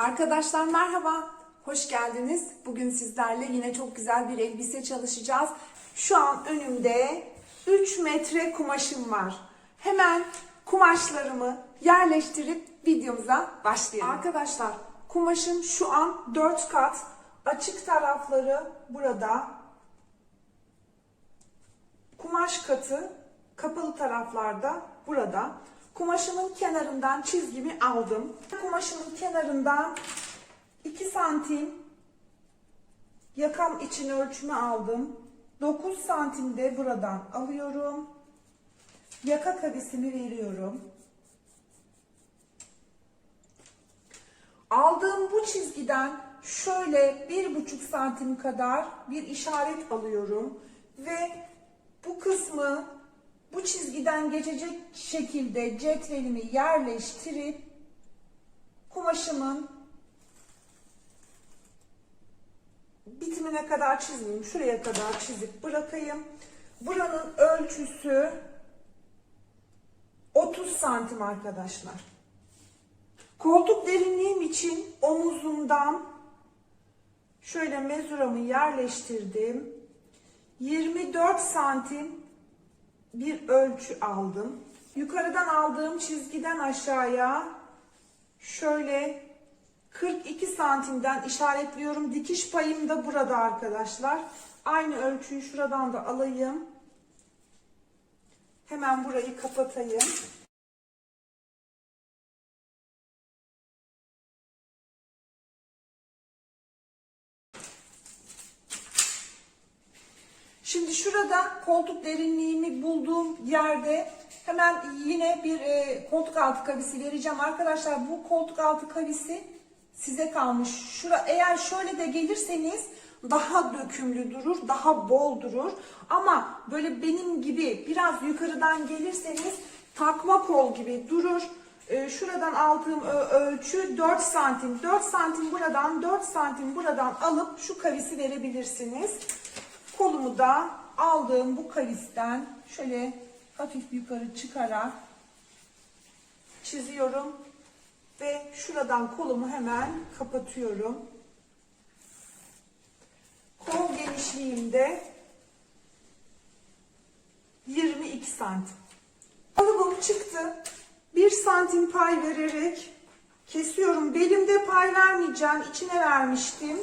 Arkadaşlar merhaba, hoş geldiniz. Bugün sizlerle yine çok güzel bir elbise çalışacağız. Şu an önümde 3 metre kumaşım var. Hemen kumaşlarımı yerleştirip videomuza başlayalım. Arkadaşlar kumaşım şu an 4 kat. Açık tarafları burada. Kumaş katı kapalı taraflarda burada. Kumaşımın kenarından çizgimi aldım. Kumaşımın kenarından 2 santim yakam için ölçümü aldım. 9 santim de buradan alıyorum. Yaka kavisimi veriyorum. Aldığım bu çizgiden şöyle bir buçuk santim kadar bir işaret alıyorum ve bu kısmı bu çizgiden geçecek şekilde cetvelimi yerleştirip kumaşımın bitimine kadar çizmeyeyim. Şuraya kadar çizip bırakayım. Buranın ölçüsü 30 santim arkadaşlar. Koltuk derinliğim için omuzumdan şöyle mezuramı yerleştirdim. 24 santim bir ölçü aldım. Yukarıdan aldığım çizgiden aşağıya şöyle 42 santimden işaretliyorum. Dikiş payım da burada arkadaşlar. Aynı ölçüyü şuradan da alayım. Hemen burayı kapatayım. Şimdi şurada koltuk derinliğimi bulduğum yerde hemen yine bir e, koltuk altı kavisi vereceğim. Arkadaşlar bu koltuk altı kavisi size kalmış. Şura, eğer şöyle de gelirseniz daha dökümlü durur, daha bol durur. Ama böyle benim gibi biraz yukarıdan gelirseniz takma kol gibi durur. E, şuradan aldığım ölçü 4 santim. 4 santim buradan, 4 santim buradan alıp şu kavisi verebilirsiniz. Kolumu da aldığım bu kavisten şöyle hafif yukarı çıkarak çiziyorum ve şuradan kolumu hemen kapatıyorum. Kol genişliğimde 22 santim. Kalıbım çıktı. 1 santim pay vererek kesiyorum. Belimde pay vermeyeceğim. içine vermiştim.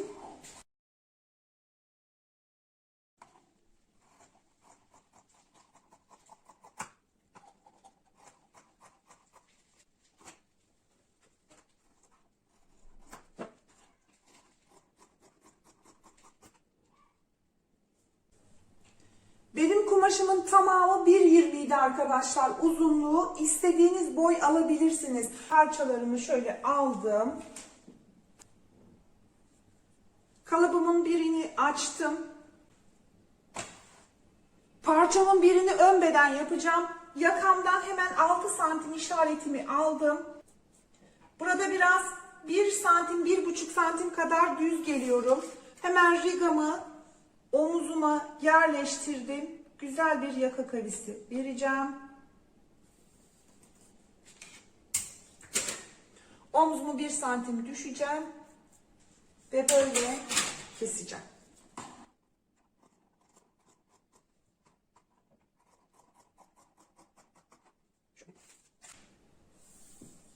Kumaşımın tamamı 1.20 idi arkadaşlar. Uzunluğu istediğiniz boy alabilirsiniz. Parçalarımı şöyle aldım. Kalıbımın birini açtım. Parçamın birini ön beden yapacağım. Yakamdan hemen 6 santim işaretimi aldım. Burada biraz 1 santim, 1,5 santim kadar düz geliyorum. Hemen rigamı omuzuma yerleştirdim. Güzel bir yaka kavisi vereceğim. Omzumu 1 santim düşeceğim. Ve böyle keseceğim.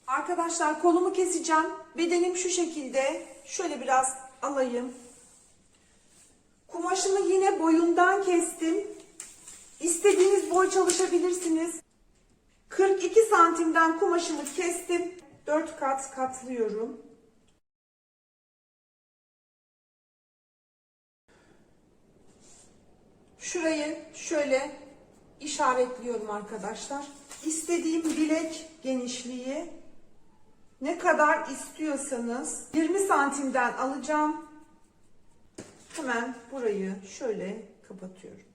Arkadaşlar kolumu keseceğim. Bedenim şu şekilde. Şöyle biraz alayım. Kumaşımı yine boyundan kestim. İstediğiniz boy çalışabilirsiniz. 42 santimden kumaşımı kestim. 4 kat katlıyorum. Şurayı şöyle işaretliyorum arkadaşlar. İstediğim bilek genişliği ne kadar istiyorsanız 20 santimden alacağım. Hemen burayı şöyle kapatıyorum.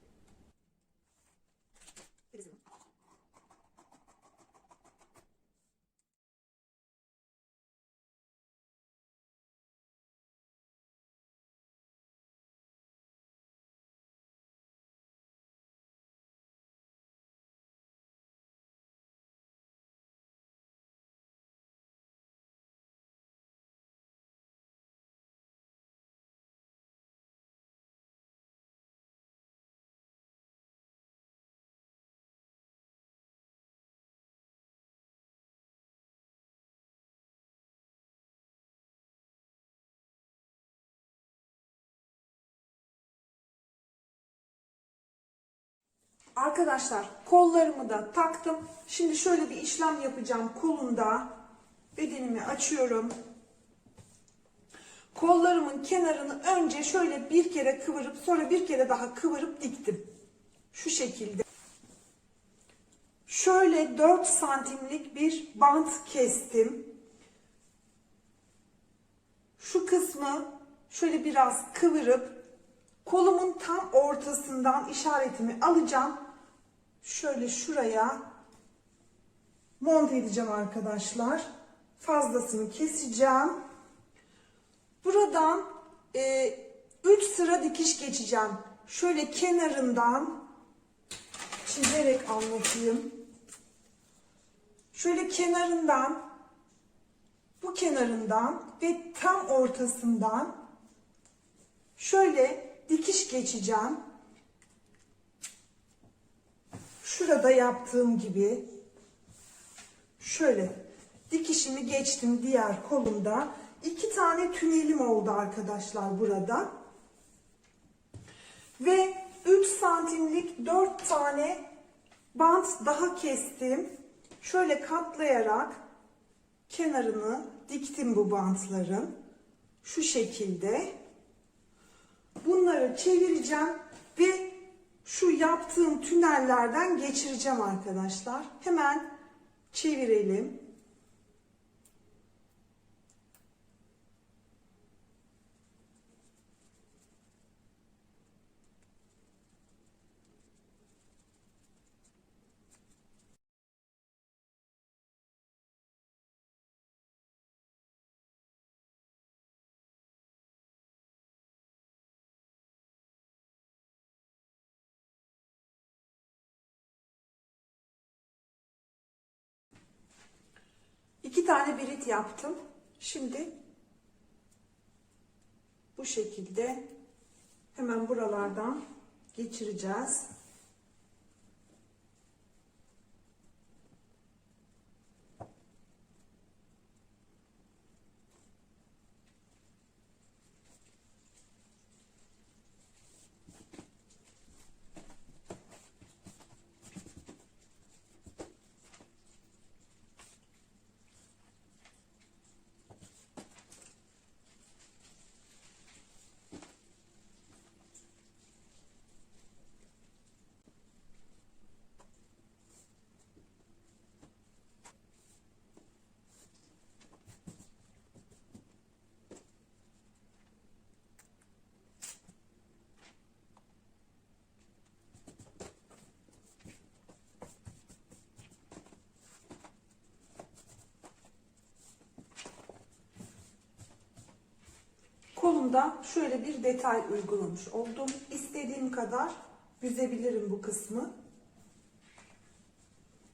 Arkadaşlar kollarımı da taktım. Şimdi şöyle bir işlem yapacağım kolunda. Bedenimi açıyorum. Kollarımın kenarını önce şöyle bir kere kıvırıp sonra bir kere daha kıvırıp diktim. Şu şekilde. Şöyle 4 santimlik bir bant kestim. Şu kısmı şöyle biraz kıvırıp kolumun tam ortasından işaretimi alacağım. Şöyle şuraya monte edeceğim arkadaşlar. Fazlasını keseceğim. Buradan 3 sıra dikiş geçeceğim. Şöyle kenarından çizerek anlatayım. Şöyle kenarından bu kenarından ve tam ortasından şöyle dikiş geçeceğim. Şurada yaptığım gibi şöyle dikişimi geçtim diğer kolumda. İki tane tünelim oldu arkadaşlar burada. Ve 3 santimlik 4 tane bant daha kestim. Şöyle katlayarak kenarını diktim bu bantların. Şu şekilde. Bunları çevireceğim ve şu yaptığım tünellerden geçireceğim arkadaşlar. Hemen çevirelim. İki tane birit yaptım. Şimdi bu şekilde hemen buralardan geçireceğiz. Kolumda şöyle bir detay uygulamış oldum. İstediğim kadar büzebilirim bu kısmı.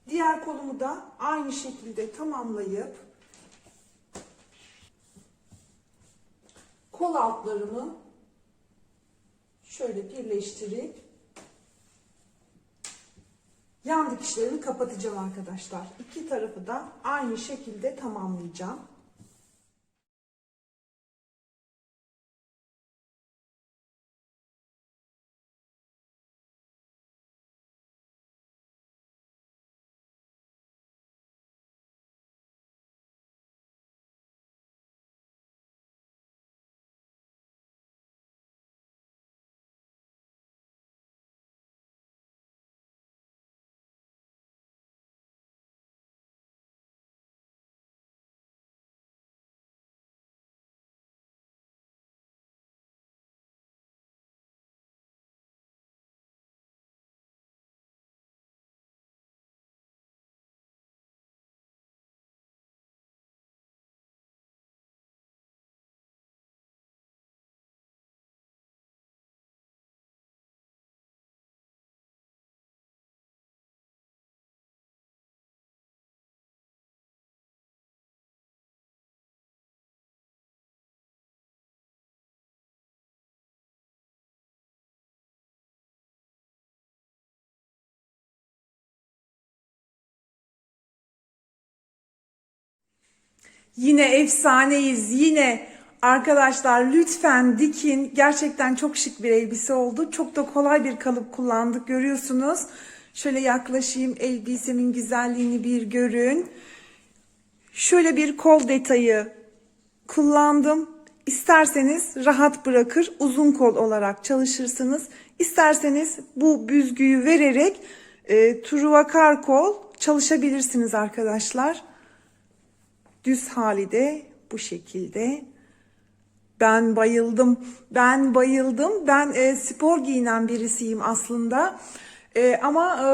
Diğer kolumu da aynı şekilde tamamlayıp kol altlarımı şöyle birleştirip yan dikişlerimi kapatacağım arkadaşlar. İki tarafı da aynı şekilde tamamlayacağım. Yine efsaneyiz. Yine arkadaşlar lütfen dikin. Gerçekten çok şık bir elbise oldu. Çok da kolay bir kalıp kullandık görüyorsunuz. Şöyle yaklaşayım elbisemin güzelliğini bir görün. Şöyle bir kol detayı kullandım. İsterseniz rahat bırakır uzun kol olarak çalışırsınız. İsterseniz bu büzgüyü vererek e, truva kar kol çalışabilirsiniz arkadaşlar. Düz hali de bu şekilde. Ben bayıldım. Ben bayıldım. Ben e, spor giyinen birisiyim aslında. E, ama e,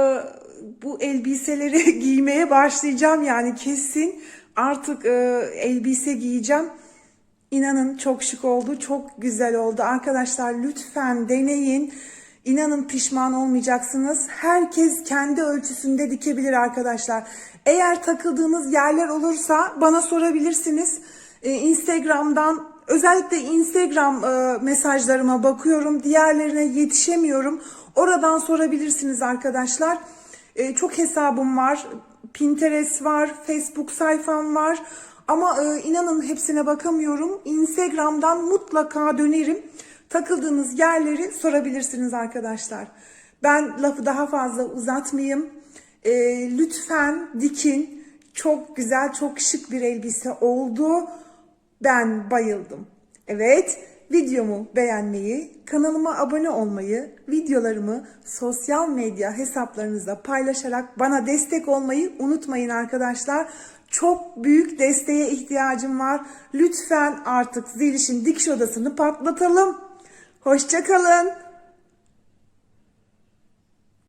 bu elbiseleri giymeye başlayacağım yani kesin. Artık e, elbise giyeceğim. İnanın çok şık oldu, çok güzel oldu. Arkadaşlar lütfen deneyin. İnanın pişman olmayacaksınız. Herkes kendi ölçüsünde dikebilir arkadaşlar. Eğer takıldığınız yerler olursa bana sorabilirsiniz. Ee, Instagram'dan özellikle Instagram e, mesajlarıma bakıyorum. Diğerlerine yetişemiyorum. Oradan sorabilirsiniz arkadaşlar. Ee, çok hesabım var. Pinterest var, Facebook sayfam var. Ama e, inanın hepsine bakamıyorum. Instagram'dan mutlaka dönerim. Takıldığınız yerleri sorabilirsiniz arkadaşlar. Ben lafı daha fazla uzatmayayım. E, lütfen dikin. Çok güzel, çok şık bir elbise oldu. Ben bayıldım. Evet, videomu beğenmeyi, kanalıma abone olmayı, videolarımı sosyal medya hesaplarınızda paylaşarak bana destek olmayı unutmayın arkadaşlar. Çok büyük desteğe ihtiyacım var. Lütfen artık Zeliş'in dikiş odasını patlatalım. Hoşçakalın.